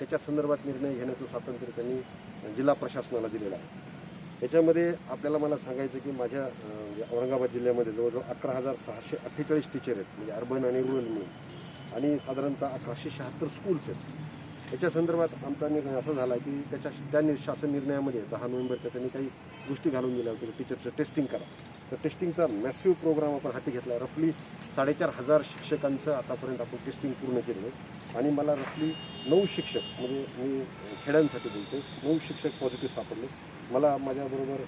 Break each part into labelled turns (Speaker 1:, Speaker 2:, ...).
Speaker 1: त्याच्या संदर्भात निर्णय घेण्याचं स्वातंत्र्य त्यांनी जिल्हा प्रशासनाला दिलेलं आहे. याच्यामध्ये आपल्याला मला सांगायचं की माझ्या म्हणजे औरंगाबाद जिल्ह्यामध्ये जवळजवळ अकरा हजार सहाशे अठ्ठेचाळीस टीचर आहेत म्हणजे अर्बन आणि रुरल मिळून आणि साधारणतः अकराशे शहात्तर स्कूल्स आहेत. याच्या संदर्भात आमचा निर्णय असा झाला की त्याच्या त्या शासन निर्णयामध्ये दहा नोव्हेंबरच्या त्यांनी काही गोष्टी घालून दिल्या होत्या टीचरचं टेस्टिंग करा. तर टेस्टिंगचा मॅसिव्ह प्रोग्राम आपण हाती घेतला. आहे रफली साडेचार हजार शिक्षकांचं आतापर्यंत आपण टेस्टिंग पूर्ण केलं आहे. आणि मला रफली नऊ शिक्षक म्हणजे मी खेड्यांसाठी बोलतो नऊ शिक्षक पॉझिटिव्ह सापडले. मला माझ्याबरोबर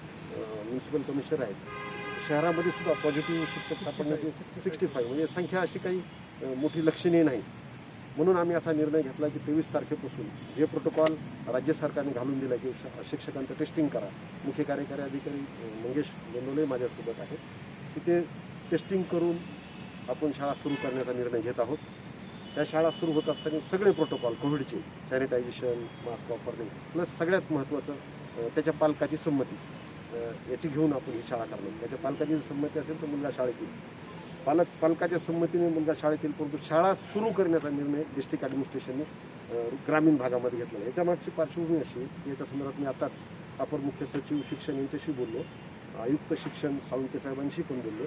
Speaker 1: म्युन्सिपल कमिशनर आहेत. शहरामध्ये सुद्धा पॉझिटिव्ह शिक्षक सापडण्याची सिक्स्टी फाईव्ह म्हणजे संख्या अशी काही मोठी लक्षणीय नाही. म्हणून आम्ही असा निर्णय घेतला की तेवीस तारखेपासून जे प्रोटोकॉल राज्य सरकारने घालून दिला की शिक्षकांचं टेस्टिंग करा. मुख्य कार्यकारी अधिकारी मंगेश गोंदोले माझ्यासोबत आहेत. तिथे टेस्टिंग करून आपण शाळा सुरू करण्याचा निर्णय घेत आहोत. त्या शाळा सुरू होत असताना सगळे प्रोटोकॉल कोविडचे सॅनिटायझेशन मास्क वापरणे प्लस सगळ्यात महत्त्वाचं त्याच्या पालकाची संमती. याची घेऊन आपण ही शाळा करणार त्याच्या पालकाची जर संमती असेल तर मुलगा शाळेत येईल. पालक पालकाच्या संमतीने मुलगा शाळेत येईल परंतु शाळा सुरू करण्याचा निर्णय डिस्ट्रिक्ट ॲडमिनिस्ट्रेशनने ग्रामीण भागामध्ये घेतला याच्या मागची पार्श्वभूमी अशी की याच्या संदर्भात मी आताच अपर मुख्य सचिव शिक्षण यांच्याशी बोललो. आयुक्त शिक्षण सावंत साहेबांशी पण बोललो.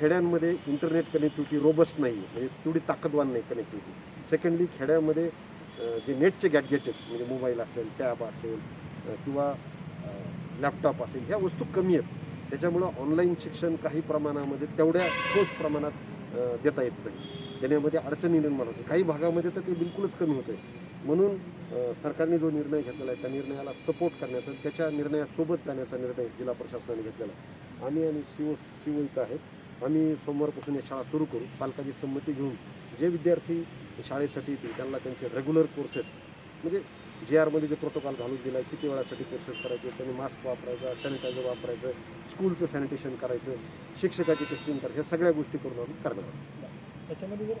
Speaker 1: खेड्यांमध्ये इंटरनेट कनेक्टिव्हिटी रोबस्ट नाही म्हणजे तेवढी ताकदवान नाही कनेक्टिव्हिटी सेकंडली खेड्यामध्ये जे नेटचे गॅडजेट आहेत म्हणजे मोबाईल असेल टॅब असेल किंवा लॅपटॉप असेल ह्या वस्तू कमी आहेत. त्याच्यामुळं ऑनलाईन शिक्षण काही प्रमाणामध्ये तेवढ्या ठोस प्रमाणात देता येत नाही. देण्यामध्ये अडचणी निर्माण होते काही भागामध्ये तर ते बिलकुलच कमी होते म्हणून सरकारने जो निर्णय घेतलेला आहे त्या निर्णयाला सपोर्ट करण्याचा त्याच्या निर्णयासोबत जाण्याचा निर्णय जिल्हा प्रशासनाने घेतलेला आहे. आम्ही आणि सी ओ इथं आहेत आम्ही सोमवारपासून या शाळा सुरू करू. पालकाची संमती घेऊन जे विद्यार्थी शाळेसाठी येतील त्यांना त्यांचे रेग्युलर कोर्सेस म्हणजे जे आरमध्ये जे प्रोटोकॉल घालून दिला आहे किती वेळासाठी कोर्सेस करायचे त्यांनी मास्क वापरायचा सॅनिटायझर वापरायचं स्कूलचं सॅनिटेशन करायचं शिक्षकाची टेस्टिंग करायचं ह्या सगळ्या गोष्टी करून आम्ही करणार आहोत.
Speaker 2: त्याच्यामध्ये जर